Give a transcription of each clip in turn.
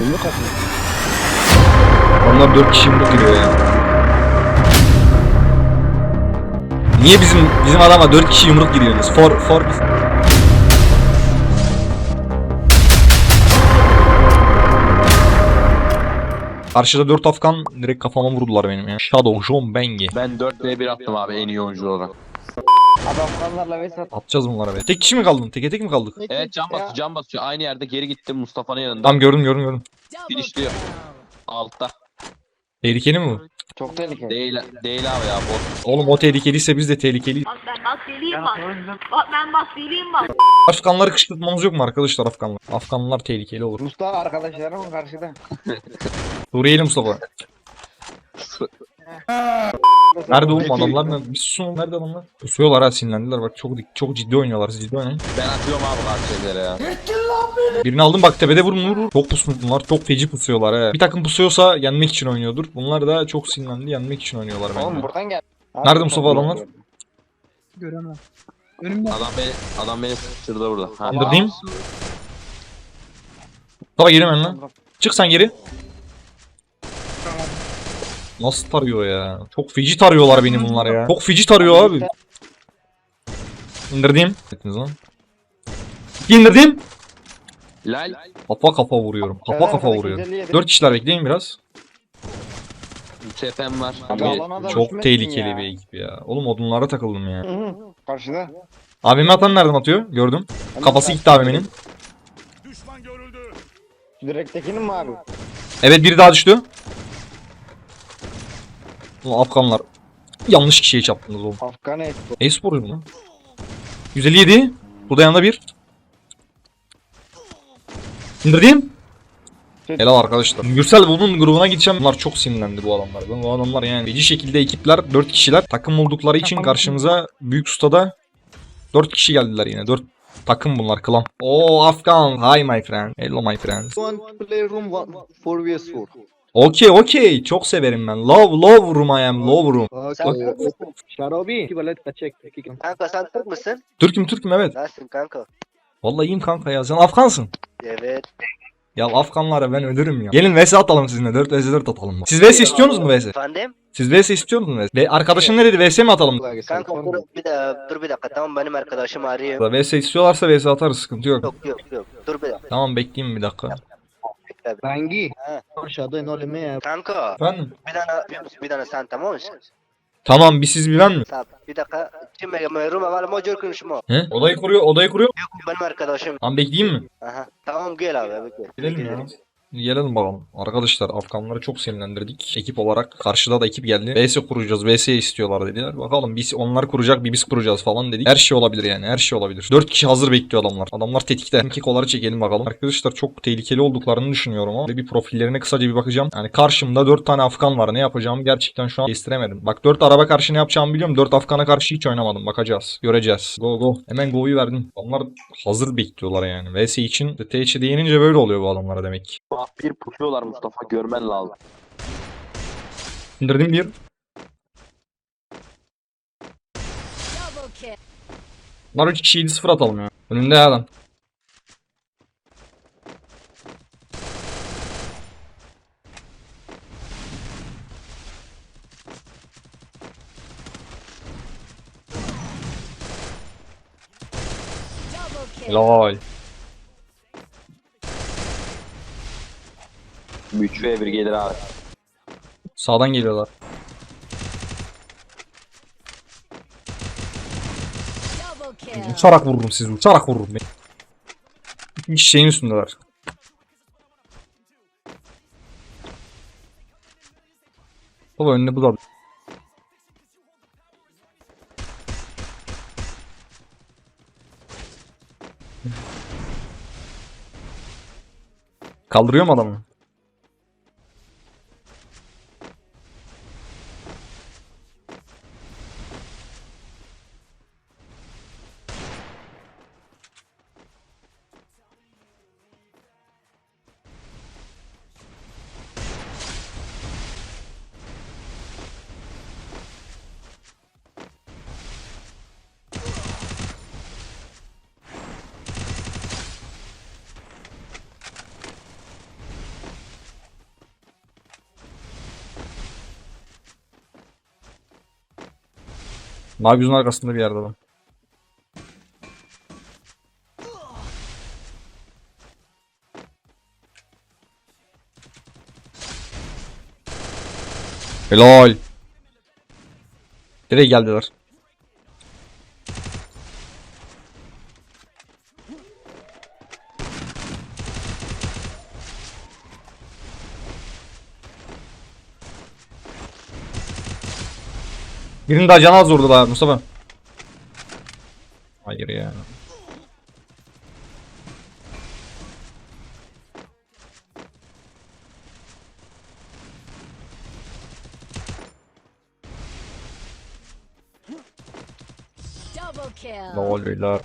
Yumruk atıyor. Onlar 4 kişi yumruk giriyor ya. Niye bizim bizim adama 4 kişi yumruk giriyorsunuz? For for biz. Karşıda 4 Afgan direkt kafama vurdular benim ya. Shadow John Bengi. Ben 4v1 attım abi en iyi oyuncu olarak. Adamlarla Vesat. Atacağız bunlara be. Tek kişi mi kaldın? Teke tek mi kaldık? Evet can basıyor can basıyor. Aynı yerde geri gittim Mustafa'nın yanında. Tamam gördüm gördüm gördüm. Finishliyor. Altta. Tehlikeli mi bu? Çok tehlikeli. Değil, değil abi ya bot. Oğlum o tehlikeliyse biz de tehlikeliyiz. Bak ben bak deliyim bak. Bak ben bak deliyim bak. Afganları kışkırtmamız yok mu arkadaşlar Afganlar? Afganlar tehlikeli olur. Mustafa arkadaşlarım karşıda. Suriyeli Mustafa. Nerede oğlum adamlar ne? Bir susun nerede adamlar? Pusuyorlar ha sinirlendiler bak çok çok ciddi oynuyorlar siz ciddi oynayın. Ben atıyorum abi karşıları ya. Birini aldım bak tepede vurun vurun. Çok pusmuş bunlar çok feci pusuyorlar he. Bir takım pusuyorsa yenmek için oynuyordur. Bunlar da çok sinirlendi yenmek için oynuyorlar Oğlum bence. buradan gel. Nerede Mustafa adamlar? Göremem. Önümde. Adam beni adam beni sıçırdı burada. Ha. İndireyim. Mustafa geri lan. Çık sen geri. Nasıl tarıyor ya? Çok feci tarıyorlar beni bunlar ya. Çok feci tarıyor abi. İndirdim. Ettiniz lan. İndirdim. Lal. Kafa kafa vuruyorum. Kafa kafa vuruyorum. Dört kişiler bekleyin biraz. TP'm var. Abi, Çok tehlikeli ya. bir ekip ya. Oğlum odunlara takıldım ya. Hı hı. Karşıda. AVM atan nereden atıyor? Gördüm. Kafası gitti AVM'nin. Direktekinin mi abi? Evet biri daha düştü. Ulan Afganlar. Yanlış kişiye çarptınız oğlum. Afgan et. E-sporcu mu? 157. Burada yanında bir. İndirdim. Helal arkadaşlar. Gürsel bunun grubuna gideceğim. Bunlar çok sinirlendi bu adamlar. Bu adamlar yani feci şekilde ekipler 4 kişiler takım oldukları için karşımıza büyük ustada 4 kişi geldiler yine. 4 takım bunlar klan. Oo Afgan. Hi my friend. Hello my friend. One playroom, one four vs four. Okey okey. Çok severim ben. Love love room I am. Love room. Sharobi. Let's check. Kanka sen Türk müsün? Türk'üm Türk'üm evet. Nasılsın kanka? Vallahi iyiyim kanka ya. Sen Afgansın. Evet. Ya Afganlara ben ölürüm ya. Gelin vs atalım sizinle. 4 vs 4 atalım. Siz vs istiyorsunuz mu vs? Efendim? Siz vs istiyor musunuz vs? Ve arkadaşın ne dedi? vs mi atalım? Kanka dur bir, de, dur bir dakika tamam benim arkadaşım arıyor. vs istiyorlarsa vs atarız sıkıntı yok. Yok yok yok. Dur bir dakika. Tamam bekleyin bir dakika. Bir. Bangi. Ha. Shadow no leme. Kanka Efendim? bir tane bir tane sen tamam mısın? Tamam bir siz bir ben mi? Sen bir dakika. Şimdi merum var ama jor konuşma. He? Odayı kuruyor, odayı kuruyor. Yok benim arkadaşım. Tamam bekleyeyim mi? Aha. Tamam gel abi bekle. Gidelim ya. Gelelim bakalım. Arkadaşlar Afganları çok sinirlendirdik. Ekip olarak karşıda da ekip geldi. VS kuracağız. VS istiyorlar dediler. Bakalım biz onlar kuracak bir biz kuracağız falan dedik. Her şey olabilir yani. Her şey olabilir. 4 kişi hazır bekliyor adamlar. Adamlar tetikte. İki kolları çekelim bakalım. Arkadaşlar çok tehlikeli olduklarını düşünüyorum ama bir profillerine kısaca bir bakacağım. Yani karşımda 4 tane Afgan var. Ne yapacağımı gerçekten şu an kestiremedim. Bak 4 araba karşı ne yapacağımı biliyorum. 4 Afgan'a karşı hiç oynamadım. Bakacağız. Göreceğiz. Go go. Hemen go'yu verdim. Onlar hazır bekliyorlar yani. VS için TH'de yenince böyle oluyor bu adamlara demek. Bak bir pusuyorlar Mustafa görmen lazım. İndirdim bir. Bunlar 3 kişiydi sıfır atalım ya. Önünde ya adam. Double 3 v 1 gelir abi. Sağdan geliyorlar. Uçarak vururum sizi uçarak vururum. İki şeyin üstündeler. Baba önüne bu da. Kaldırıyor mu adamı? Yüzün arkasında bir yerde adam. Helal. Nereye geldiler? Birini daha canı az vurdu daha Mustafa. Hayır ya. Double kill. Ne oluyor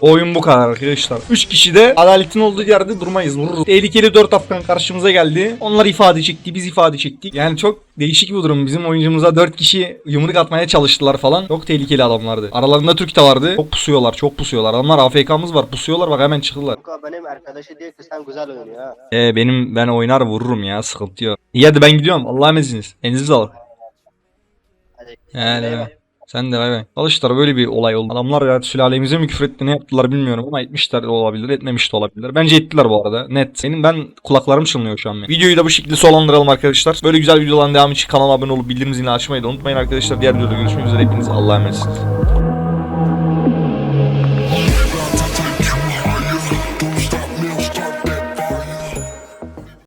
Oyun bu kadar arkadaşlar. 3 kişi de adaletin olduğu yerde durmayız. Vururuz. Tehlikeli 4 Afgan karşımıza geldi. Onlar ifade çekti, biz ifade çektik. Yani çok değişik bir durum. Bizim oyuncumuza 4 kişi yumruk atmaya çalıştılar falan. Çok tehlikeli adamlardı. Aralarında Türk de vardı. Çok pusuyorlar, çok pusuyorlar. Adamlar AFK'mız var. Pusuyorlar bak hemen çıktılar. Benim arkadaşı diyor ki sen güzel oynuyor ha. Ee, benim ben oynar vururum ya sıkıntı yok. İyi hadi ben gidiyorum. Allah'a emanetsiniz. Elinize sağlık. Hadi. Yani Eyvallah. Sen de bay bay. Alışlar böyle bir olay oldu. Adamlar ya sülalemize mi küfür etti ne yaptılar bilmiyorum ama etmişler de olabilir etmemiş de olabilir. Bence ettiler bu arada net. Benim ben kulaklarım çınlıyor şu an. benim. Videoyu da bu şekilde sonlandıralım arkadaşlar. Böyle güzel videoların devamı için kanala abone olup bildirim zilini açmayı da unutmayın arkadaşlar. Diğer videoda görüşmek üzere hepiniz Allah'a emanetsiniz.